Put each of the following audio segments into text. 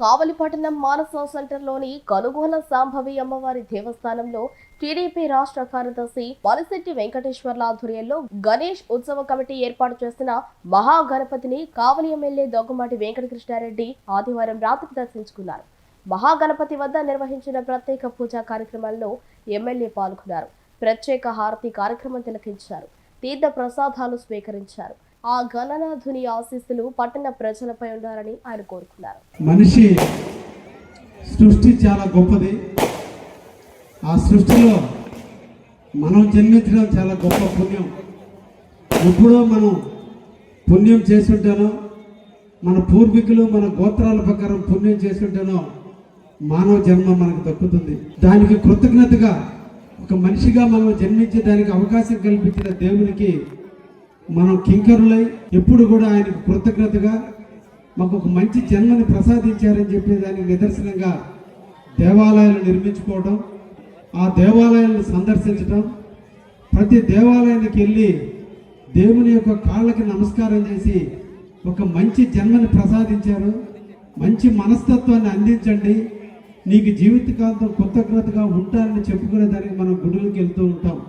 కావలిపట్టణం మానస సెంటర్లోని కనుగోల సాంభవి అమ్మవారి దేవస్థానంలో టీడీపీ రాష్ట్ర కార్యదర్శి వలిశెట్టి వెంకటేశ్వర్ల ఆధ్వర్యంలో గణేష్ ఉత్సవ కమిటీ ఏర్పాటు చేసిన మహాగణపతిని కావలి ఎమ్మెల్యే దొగ్గమాటి వెంకటకృష్ణారెడ్డి ఆదివారం రాత్రి దర్శించుకున్నారు. మహాగణపతి వద్ద నిర్వహించిన ప్రత్యేక పూజా కార్యక్రమంలో ఎమ్మెల్యే పాల్గొన్నారు. ప్రత్యేక హారతి కార్యక్రమం తిలకించారు. తీర్థ ప్రసాదాలు స్వీకరించారు. ఆ గణనాథుని ఆశీస్సులు పట్టణ ప్రజలపై ఉండాలని ఆయన కోరుకున్నారు. మనిషి సృష్టి చాలా గొప్పది. ఆ సృష్టిలో మనం జన్మించడం చాలా గొప్ప పుణ్యం. ఎప్పుడో మనం పుణ్యం చేసుంటానో మన పూర్వీకులు మన గోత్రాల ప్రకారం పుణ్యం చేసుంటానో మానవ జన్మ మనకు దక్కుతుంది. దానికి కృతజ్ఞతగా ఒక మనిషిగా మనం జన్మించడానికి అవకాశం కల్పించిన దేవునికి మనం కింకరులై ఎప్పుడు కూడా ఆయనకు కృతజ్ఞతగా మాకు ఒక మంచి జన్మని ప్రసాదించారని చెప్పే దానికి నిదర్శనంగా దేవాలయాలు నిర్మించుకోవడం ఆ దేవాలయాలను సందర్శించడం ప్రతి దేవాలయానికి వెళ్ళి దేవుని యొక్క కాళ్ళకి నమస్కారం చేసి ఒక మంచి జన్మని ప్రసాదించారు. మంచి మనస్తత్వాన్ని అందించండి. నీకు జీవితకాంతం కృతజ్ఞతగా ఉంటారని చెప్పుకునే దానికి మనం గుడులకు వెళ్తూ ఉంటాం.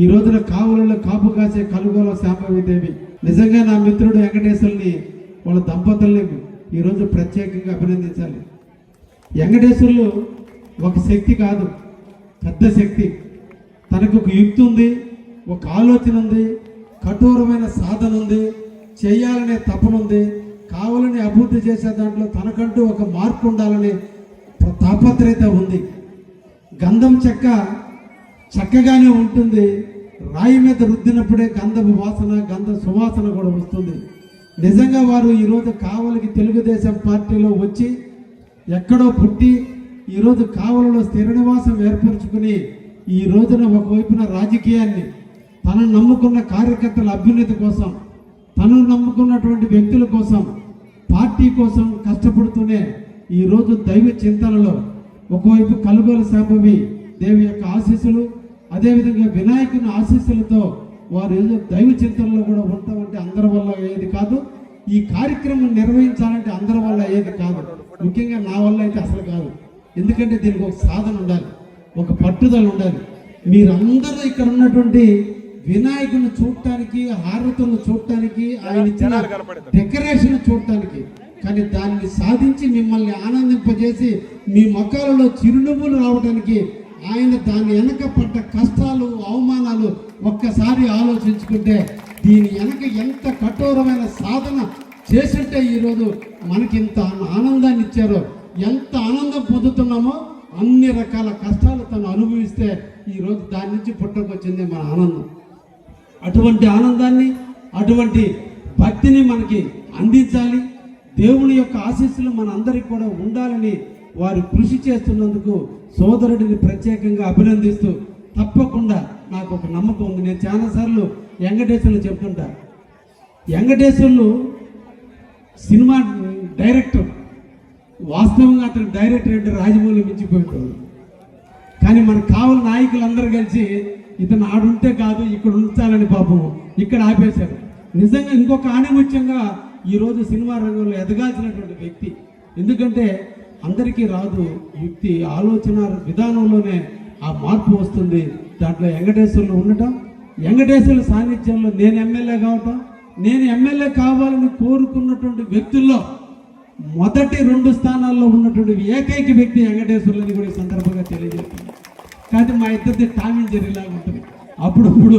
ఈ రోజున కావులలో కాపు కాసే కలుగోల శాంభవిదేవి నిజంగా నా మిత్రుడు వెంకటేశ్వరుని వాళ్ళ దంపతుల్ని ఈరోజు ప్రత్యేకంగా అభినందించాలి. వెంకటేశ్వరులు ఒక శక్తి కాదు పెద్ద శక్తి. తనకు ఒక యుక్తి ఉంది ఒక ఆలోచన ఉంది కఠోరమైన సాధన ఉంది చేయాలనే తపన ఉంది. కావాలని అభివృద్ధి చేసే దాంట్లో తనకంటూ ఒక మార్పు ఉండాలని తాపత్రయత ఉంది. గంధం చెక్క చక్కగానే ఉంటుంది. రాయి మీద రుద్దినప్పుడే గంధపు వాసన గంధ సువాసన కూడా వస్తుంది. నిజంగా వారు ఈరోజు కావలికి తెలుగుదేశం పార్టీలో వచ్చి ఎక్కడో పుట్టి ఈరోజు కావలలో స్థిర నివాసం ఏర్పరచుకుని ఈ రోజున ఒకవైపున రాజకీయాన్ని తనను నమ్ముకున్న కార్యకర్తల అభ్యున్నతి కోసం తను నమ్ముకున్నటువంటి వ్యక్తుల కోసం పార్టీ కోసం కష్టపడుతూనే ఈ రోజు దైవ చింతనలో ఒకవైపు కలుగోలు సంభవి దేవి యొక్క ఆశీస్సులు అదేవిధంగా వినాయకుని ఆశీస్సులతో వారు ఏదో దైవ చింతనలో కూడా ఉంటామంటే అందరి వల్ల అయ్యేది కాదు. ఈ కార్యక్రమం నిర్వహించాలంటే అందరి వల్ల అయ్యేది కాదు. ముఖ్యంగా నా వల్ల అయితే అసలు కాదు. ఎందుకంటే దీనికి ఒక సాధన ఉండాలి ఒక పట్టుదల ఉండాలి. మీరందరూ ఇక్కడ ఉన్నటువంటి వినాయకుని చూడటానికి హారతులను చూడటానికి ఆయన ఇచ్చిన డెకరేషన్ చూడటానికి కానీ దాన్ని సాధించి మిమ్మల్ని ఆనందింపజేసి మీ మొక్కలలో చిరునవ్వులు రావడానికి ఆయన దాని వెనక పడ్డ కష్టాలు అవమానాలు ఒక్కసారి ఆలోచించుకుంటే దీని వెనక ఎంత కఠోరమైన సాధన చేసింటే ఈరోజు మనకి ఇంత ఆనందాన్ని ఇచ్చారో ఎంత ఆనందం పొందుతున్నామో అన్ని రకాల కష్టాలు తను అనుభవిస్తే ఈరోజు దాని నుంచి పుట్టకొచ్చింది మన ఆనందం. అటువంటి ఆనందాన్ని అటువంటి భక్తిని మనకి అందించాలి. దేవుని యొక్క ఆశీస్సులు మన అందరికి కూడా ఉండాలని వారు కృషి చేస్తున్నందుకు సోదరుడిని ప్రత్యేకంగా అభినందిస్తూ తప్పకుండా నాకు ఒక నమ్మకం ఉంది. నేను చాలాసార్లు వెంకటేశ్వర్లు చెప్తుంటా. వెంకటేశ్వర్లు సినిమా డైరెక్టర్ వాస్తవంగా అతను డైరెక్టర్ అంటే రాజమౌళి మించిపోయింటాడు కానీ మనకు కావాలి నాయకులందరూ కలిసి ఇతను ఆడుంటే కాదు ఇక్కడ ఉంచాలని పాపం ఇక్కడ ఆపేశారు. నిజంగా ఇంకొక ఆణిముత్యంగా ఈరోజు సినిమా రంగంలో ఎదగాల్సినటువంటి వ్యక్తి. ఎందుకంటే అందరికీ రాదు. యుక్తి ఆలోచన విధానంలోనే ఆ మార్పు వస్తుంది. దాంట్లో వెంకటేశ్వర్లు ఉండటం వెంకటేశ్వర్ల సాన్నిధ్యంలో నేను ఎమ్మెల్యే కావటం నేను ఎమ్మెల్యే కావాలని కోరుకున్నటువంటి వ్యక్తుల్లో మొదటి రెండు స్థానాల్లో ఉన్నటువంటి ఏకైక వ్యక్తి వెంకటేశ్వర్లని కూడా సందర్భంగా తెలియజేస్తుంది కానీ మా ఇద్దరిది టామిన్ జరిగేలాగా ఉంటుంది. అప్పుడప్పుడు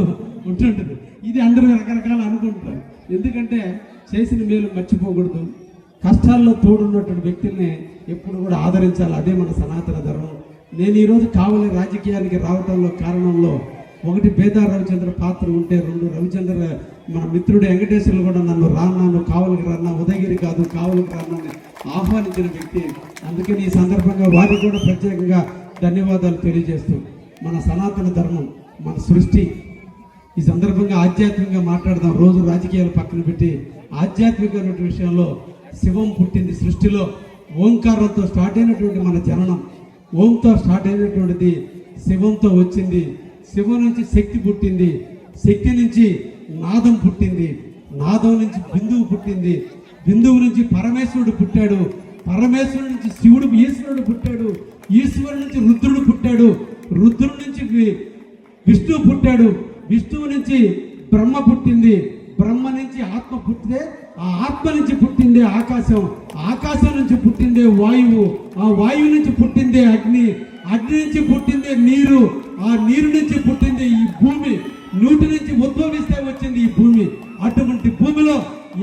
ఉంటుంటుంది. ఇది అందరూ రకరకాలు అనుకుంటారు. ఎందుకంటే చేసిన మేలు మర్చిపోకూడదు. కష్టాల్లో తోడున్నటువంటి వ్యక్తుల్ని ఎప్పుడు కూడా ఆదరించాలి. అదే మన సనాతన ధర్మం. నేను ఈరోజు కావలి రాజకీయానికి రావడంలో కారణంలో ఒకటి బేదా రవిచంద్ర పాత్ర ఉంటే రెండు రవిచంద్ర మన మిత్రుడు వెంకటేశ్వర్లు కూడా నన్ను రాన్నాను కావలికి రాన్నా ఉదయగిరి కాదు కావలికి రాన్నాను ఆహ్వానించిన వ్యక్తి. అందుకని ఈ సందర్భంగా వారికి కూడా ప్రత్యేకంగా ధన్యవాదాలు తెలియజేస్తూ మన సనాతన ధర్మం మన సృష్టి. ఈ సందర్భంగా ఆధ్యాత్మికంగా మాట్లాడదాం. రోజు రాజకీయాలు పక్కన పెట్టి ఆధ్యాత్మికమైన విషయంలో శివం పుట్టింది సృష్టిలో. ఓంకారంతో స్టార్ట్ అయినటువంటి మన జననం. ఓంతో స్టార్ట్ అయినటువంటిది శివంతో వచ్చింది. శివం నుంచి శక్తి పుట్టింది. శక్తి నుంచి నాదం పుట్టింది. నాదం నుంచి బిందువు పుట్టింది. బిందువు నుంచి పరమేశ్వరుడు పుట్టాడు. పరమేశ్వరుడు నుంచి శివుడు ఈశ్వరుడు పుట్టాడు. ఈశ్వరుడు నుంచి రుద్రుడు పుట్టాడు. రుద్రుడి నుంచి విష్ణువు పుట్టాడు. విష్ణువు నుంచి బ్రహ్మ పుట్టింది. బ్రహ్మ నుంచి ఆత్మ పుట్టితే ఆ ఆత్మ నుంచి పుట్టిందే ఆకాశం ఆకాశం నుంచి పుట్టిందే వాయువు ఆ వాయువు నుంచి పుట్టిందే అగ్ని అగ్ని నుంచి పుట్టిందే నీరు ఆ నీరు నుంచి పుట్టిందే ఈ భూమి నూటి నుంచి ఉద్భవిస్తే వచ్చింది ఈ భూమి. అటువంటి భూమిలో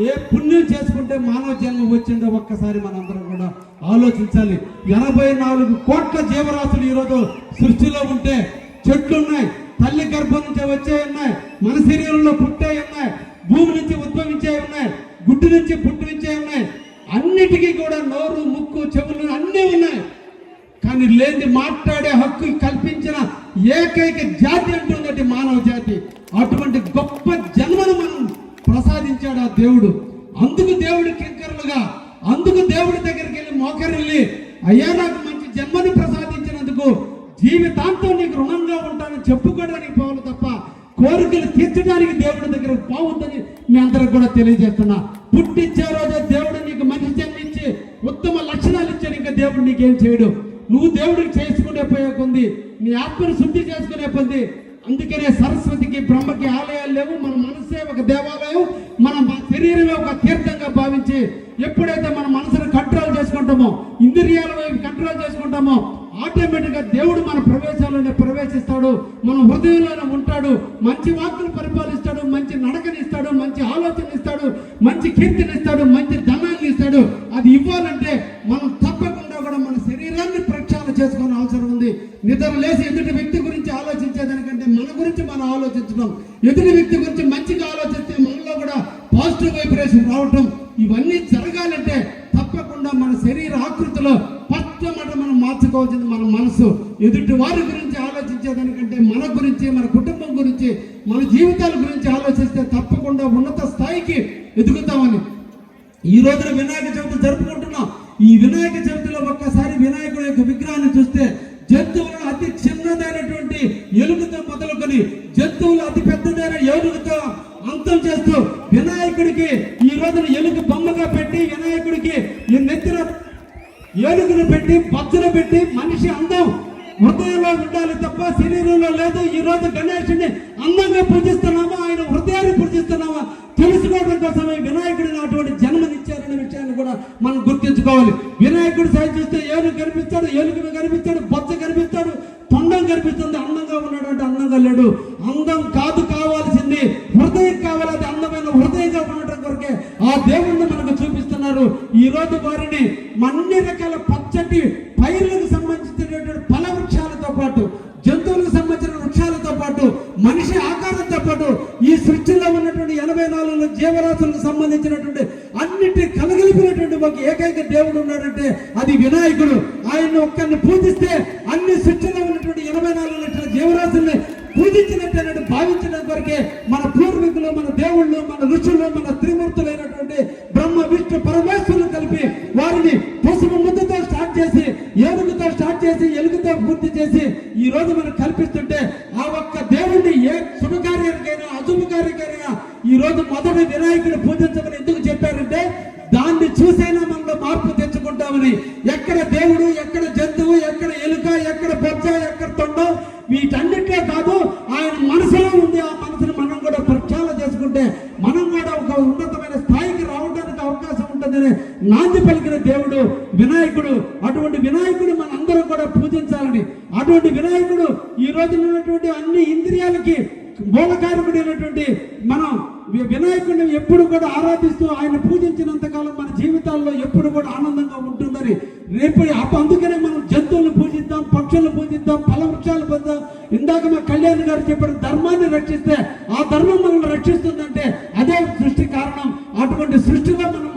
ఏ పుణ్యం చేసుకుంటే మానవ జన్మ వచ్చిందో ఒక్కసారి మనందరం కూడా ఆలోచించాలి. ఎనభై నాలుగు కోట్ల జీవరాశులు ఈరోజు సృష్టిలో ఉంటే చెట్లు ఉన్నాయి తల్లి గర్భం నుంచి వచ్చే ఉన్నాయి మన శరీరంలో పుట్టే ఉన్నాయి ఏకైక జాతి అంటుందటి మానవ జాతి. అటువంటి గొప్ప జన్మను మనం ప్రసాదించాడు ఆ దేవుడు. అందుకు దేవుడు కింకరులుగా అందుకు దేవుడి దగ్గరికి వెళ్ళి మోకరిల్లి అయ్యా నాకు మంచి జన్మని ప్రసాదించినందుకు జీవితాంతం నీకు రుణంగా ఉంటానని చెప్పుకోవడానికి పోవాలి తప్ప కోరికలు తీర్చడానికి దేవుడి దగ్గర పోవద్దని మీ అందరికి కూడా తెలియజేస్తున్నా. పుట్టించే రోజే దేవుడు నీకు మనిషి జన్మించి ఉత్తమ లక్షణాలు ఇచ్చాడు. ఇంకా దేవుడు నీకేం చేయడు. నువ్వు దేవుడికి చేసుకునే పోయే కొంది నీ ఆత్మను శుద్ధి చేసుకునే పొంది. అందుకనే సరస్వతికి బ్రహ్మకి ఆలయాలు లేవు మన మనసే ఒక దేవాలయం మన శరీరమే ఒక తీర్థంగా భావించి ఎప్పుడైతే మన మనసును కంట్రోల్ చేసుకుంటామో ఇంద్రియాల వైపు కంట్రోల్ చేసుకుంటామో ఆటోమేటిక్గా దేవుడు మన ప్రవేశాల్లోనే ప్రవేశిస్తాడు మన హృదయంలోనే ఉంటాడు మంచి వాక్కులు పరిపాలిస్తాడు మంచి నడకనిస్తాడు మంచి ఆలోచన ఇస్తాడు మంచి కీర్తిని ఇస్తాడు మంచి ధనాన్ని ఇస్తాడు. అది ఇవ్వాలంటే మనం తప్పక ప్రక్షాళన చేసుకోవాల్సిన అవసరం ఉంది. నిద్ర లేసి ఎదుటి వ్యక్తి గురించి ఆలోచించేదానికంటే మన గురించి మనం ఆలోచించడం ఎదుటి వ్యక్తి గురించి మంచిగా ఆలోచిస్తే మనలో కూడా పాజిటివ్ వైబ్రేషన్ రావటం ఇవన్నీ జరగాలంటే తప్పకుండా మన శరీర ఆకృతిలో పట్టమట మనం మార్చుకోవాల్సింది మన మనసు. ఎదుటి వారి గురించి ఆలోచించేదానికంటే మన గురించి మన కుటుంబం గురించి మన జీవితాల గురించి ఆలోచిస్తే తప్పకుండా ఉన్నత స్థాయికి ఎదుగుతామని ఈ రోజున వినాయక చవితి జరుపుకుంటున్నాం. ఈ వినాయక చవితిలో ఒక్కసారి వినాయకుడి యొక్క విగ్రహాన్ని చూస్తే జంతువులను అతి చిన్నదైనటువంటి ఎలుగుతో మొదలుకొని జంతువులు అతి పెద్దదైన ఏనుగుతో అంతం చేస్తూ వినాయకుడికి ఈ రోజున ఎలుగు బొమ్మగా పెట్టి వినాయకుడికి ఈ నెత్తిన ఏనుగును పెట్టి బజ్జను పెట్టి మనిషి అందం హృదయంలో ఉండాలి తప్ప శరీరంలో లేదు. ఈ రోజు గణేషుని అందంగా పూజిస్తున్నామా? ఆయన హృదయాన్ని పూజిస్తున్నామా? తెలుసుకోవడం కోసమే వినాయకుడిని అటువంటి జన్మనిచ్చారనే విషయాన్ని కూడా మనం తెలుసుకోవాలి వినాయకుడు సాయం చూస్తే ఏనుగు కనిపిస్తాడు ఏనుగును కనిపిస్తాడు బొచ్చ కనిపిస్తాడు తొండం కనిపిస్తుంది అందంగా ఉన్నాడు అంటే అందంగా లేడు. అందం కాదు కావాల్సింది హృదయం కావాలి అది అందమైన హృదయంగా ఉండటం కొరకే ఆ దేవుణ్ణి మనకు చూపిస్తున్నారు. ఈ రోజు వారిని అన్ని రకాల పచ్చటి పైర్లకు సంబంధించినటువంటి ఫల వృక్షాలతో పాటు జంతువులకు సంబంధించిన వృక్షాలతో పాటు మనిషి ఆకారంతో పాటు ఈ సృష్టిలో ఉన్నటువంటి ఎనభై నాలుగు జీవరాశులకు సంబంధించినటువంటి అన్నిటి కలగలిపినటువంటి ఒక ఏకైక దేవుడు ఉన్నాడంటే అది వినాయకుడు ఆయన ఒక్కరిని పూజిస్తే అన్ని సృష్టిలో ఉన్నటువంటి ఎనభై నాలుగు లక్షల జీవరాశుల్ని పూజించినట్టు భావించడం కొరకే మన పూర్వీకులు మన దేవుళ్ళు మన ఋషులు మన త్రిమూర్తులైనటువంటి బ్రహ్మ విష్ణు పరమేశ్వరులు కలిపి వారిని పసుపు ముద్దతో స్టార్ట్ చేసి ఏనుగుతో స్టార్ట్ చేసి ఎలుగుతో పూర్తి చేసి ఈ రోజు మనం కల్పిస్తుంటే ఆ ఒక్క దేవుణ్ణి ఏ శుభకార్యానికైనా కార్యకైనా ఈ రోజు మొదటి వినాయకుడు పూజించమని ఎందుకు చెప్పారంటే దాన్ని చూసైనా మనలో మార్పు తెచ్చుకుంటామని. ఎక్కడ దేవుడు ఎక్కడ జంతువు ఎక్కడ ఎలుక ఎక్కడ బొచ్చ ఎక్కడ తొండం వీటన్నిటి కాదు ఆయన మనసులో ఉంది ఆ మనసును మనం కూడా ప్రక్షాళన చేసుకుంటే మనం కూడా ఒక ఉన్నతమైన స్థాయికి రావడానికి అవకాశం ఉంటుందని నాంది పలికిన దేవుడు వినాయకుడు. అటువంటి వినాయకుడు మన అందరం కూడా పూజించాలని. అటువంటి వినాయకుడు ఈ రోజున ఉన్నటువంటి అన్ని ఇంద్రియాలకి మూలకారకుడైనటువంటి మనం వినాయకుడిని ఎప్పుడు కూడా ఆరాధిస్తూ ఆయన పూజించినంతకాలం మన జీవితాల్లో ఎప్పుడు కూడా ఆనందంగా ఉంటుందని. రేపు అందుకనే మనం జంతువులను పూజిద్దాం పక్షులను పూజిద్దాం ఫల వృక్షాలు పొందాం. ఇందాక మా కళ్యాణ్ గారు చెప్పిన ధర్మాన్ని రక్షిస్తే ఆ ధర్మం మనల్ని రక్షిస్తుందంటే అదే సృష్టి కారణం. అటువంటి సృష్టిలో మనం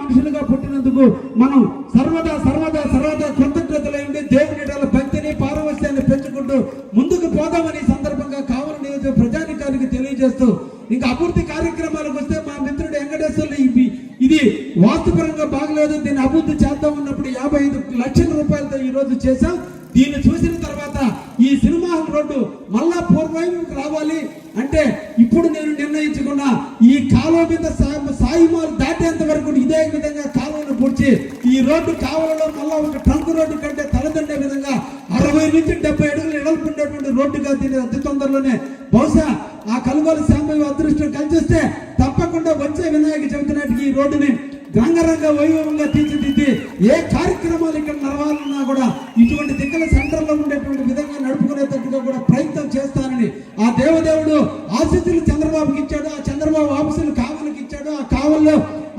మనుషులుగా మనం సర్వదా సర్వదా సర్వదా కృతజ్ఞతలైంది. దేవుని భక్తిని పారవస్యాన్ని పెంచుకుంటూ ముందుకు పోదామని సందర్భంగా కావలి నియోజక ప్రజానికానికి తెలియజేస్తూ ఇంకా అభివృద్ధి కార్యక్రమాలకు వస్తే మా మిత్రుడు వెంకటేశ్వర్లు ఇవి ఇది వాస్తుపరంగా బాగలేదు. దీన్ని అభివృద్ధి చేద్దాం ఉన్నప్పుడు యాభై ఐదు లక్షల రూపాయలతో ఈ రోజు చేశాం. దీన్ని చూసిన తర్వాత ఈ సినిమా రోడ్డు మళ్ళా పూర్వైపుకి రావాలి అంటే ఇప్పుడు నేను నిర్ణయించుకున్న ఈ కాలువ మీద సాయి దాటేంత వరకు ఇదే విధంగా నుంచి ఈ రోడ్డు కావలలో మళ్ళా ఒక ట్రంక్ రోడ్డు కంటే తలదండే విధంగా అరవై నుంచి డెబ్బై అడుగులు ఎడల్పు రోడ్డుగా దీన్ని అతి తొందరలోనే బహుశా ఆ కలుగోలు శాంభవి అదృష్టం కలిసిస్తే తప్పకుండా వచ్చే వినాయక చవితి నాటికి ఈ రోడ్డుని రంగరంగ వైభవంగా తీర్చిదిద్ది ఏ కార్యక్రమాలు ఇక్కడ నడవాలన్నా కూడా ఇటువంటి దిక్కల సెంటర్లో ఉండేటువంటి విధంగా నడుపుకునేటట్టుగా కూడా ప్రయత్నం చేస్తానని ఆ దేవదేవుడు ఆశీస్సులు చంద్రబాబుకి ఇచ్చాడు ఆ చంద్రబాబు ఆఫీసులు కావలికి ఇచ్చాడు ఆ కావల్లో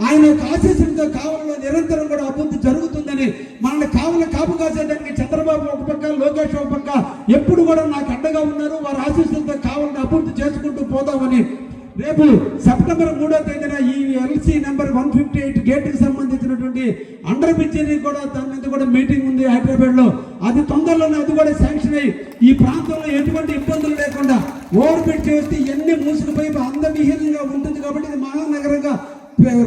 ఆయన యొక్క ఆశీస్సులతో కావలలో నిరంతరం కూడా అభివృద్ధి జరుగుతుందని మనల్ని కావలి కాపు కాసేదానికి చంద్రబాబు ఒక పక్క లోకేష్ ఒక పక్క ఎప్పుడు కూడా నాకు అండగా ఉన్నారు. వారి ఆశీస్సులతో కావాలని అభివృద్ధి చేసుకుంటూ పోదామని రేపు సెప్టెంబర్ మూడో తేదీన ఈ LC number one fifty eight గేట్కి సంబంధించినటువంటి అండర్ బ్రిడ్జిని కూడా దాని మీద కూడా మీటింగ్ ఉంది హైదరాబాద్లో. అది తొందరలోనే అది కూడా శాంక్షన్ అయ్యి ఈ ప్రాంతంలో ఎటువంటి ఇబ్బందులు లేకుండా ఓవర్ బ్రిడ్జ్ చేస్తే ఎన్ని మూసుకుపోయి అందవిహీనంగా ఉంటుంది కాబట్టి ఇది మహానగరంగా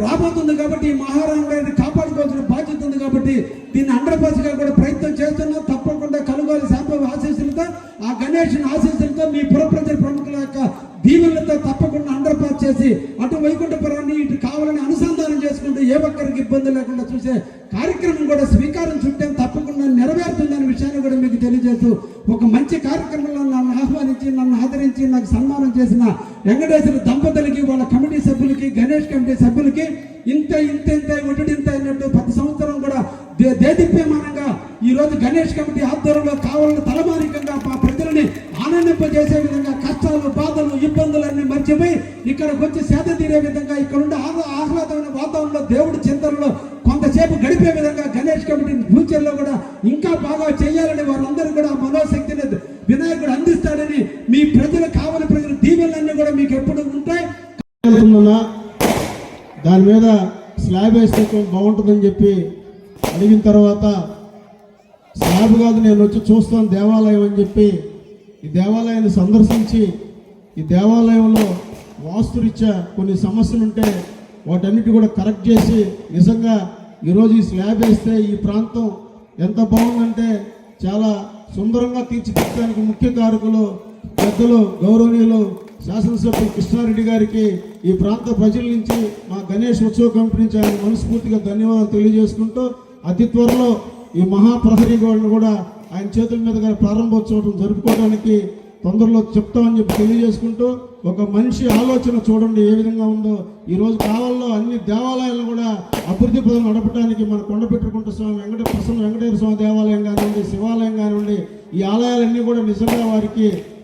రాబోతుంది కాబట్టి ఈ మహారాణి కాపాడుకోవాల్సిన బాధ్యత ఉంది కాబట్టి దీన్ని అండర్ పాస్గా కూడా ప్రయత్నం చేస్తున్నాం. తప్పకుండా కలుగోలు శాంపవి ఆశీస్సులతో ఆ గణేషుని ఆశీస్సులతో మీ పురప్రజల ప్రముఖుల యొక్క దీవులతో తప్పకుండా అండర్ పాస్ చేసి అటు వైకుంఠపురాన్ని ఇటు కావాలని అనుసరి ఏ ఒక్కరికి ఇబ్బంది లేకుండా చూసే కార్యక్రమం కూడా స్వీకారం చుట్టాం తప్పకుండా నెరవేరుతుందనే విషయాన్ని కూడా మీకు తెలియజేస్తూ ఒక మంచి కార్యక్రమంలో నన్ను ఆహ్వానించి నన్ను ఆదరించి నాకు సన్మానం చేసిన వెంకటేశ్వర దంపతులకి వాళ్ళ కమిటీ సభ్యులకి గణేష్ కమిటీ సభ్యులకి ఇంత ఇంత ఇంత ఒకటింత అన్నట్టు ప్రతి సంవత్సరం కూడా దే- దేదీప్యమానంగా ఈరోజు గణేష్ కమిటీ ఆధ్వర్యంలో కావాలని తలమానికంగా మా ప్రజలని ఆనందింపజేసే విధంగా కష్టాలు బాధలు ఇబ్బందులన్నీ మర్చిపోయి ఇక్కడికి వచ్చి సేద తీరే విధంగా ఇక్కడ ఉండే ఆహ్లా- ఆహ్లాదమైన వాతావరణంలో దేవుడి చింతనలో కొంతసేపు గడిపే విధంగా గణేష్ కమిటీ ఫ్యూచర్లో కూడా ఇంకా బాగా చేయాలని వారందరూ కూడా మనోశక్తిని వినాయకుడు అందిస్తాడని మీ ప్రజలు కావలి ప్రజలు దీవెనలన్నీ కూడా మీకు ఎప్పుడు ఉంటాయి. దాని మీద స్లాబ్ వేస్తే బాగుంటుందని చెప్పి అడిగిన తర్వాత స్లాబ్ కాదు నేను వచ్చి చూస్తాను దేవాలయం అని చెప్పి ఈ దేవాలయాన్ని సందర్శించి ఈ దేవాలయంలో వాస్తురీత్యా కొన్ని సమస్యలు ఉంటే వాటన్నిటి కూడా కరెక్ట్ చేసి నిజంగా ఈరోజు ఈ స్లాబ్ వేస్తే ఈ ప్రాంతం ఎంత బాగుందంటే చాలా సుందరంగా తీర్చిదిద్దడానికి ముఖ్య కారకులు పెద్దలు గౌరవనీయులు శాసనసభ్యులు కృష్ణారెడ్డి గారికి ఈ ప్రాంత ప్రజల నుంచి మా గణేష్ ఉత్సవ కమిటీ నుంచి ఆయన మనస్ఫూర్తిగా ధన్యవాదాలు తెలియజేసుకుంటూ అతి త్వరలో ఈ మహాప్రహరీ గోడను కూడా ఆయన చేతుల మీదుగా ప్రారంభోత్సవం జరుపుకోవడానికి తొందరలో చెప్తామని చెప్పి తెలియజేసుకుంటూ ఒక మనిషి ఆలోచన చూడండి ఏ విధంగా ఉందో. ఈరోజు కావాల్లో కావాలలో అన్ని దేవాలయాలను కూడా అభివృద్ధి పదం నడపడానికి మన కొండపెట్టుకుంట స్వామి వెంకట ప్రసన్న వెంకటేశ్వర స్వామి దేవాలయం కానివ్వండి శివాలయం కానివ్వండి ఈ ఆలయాలన్నీ కూడా నిజంగా వారికి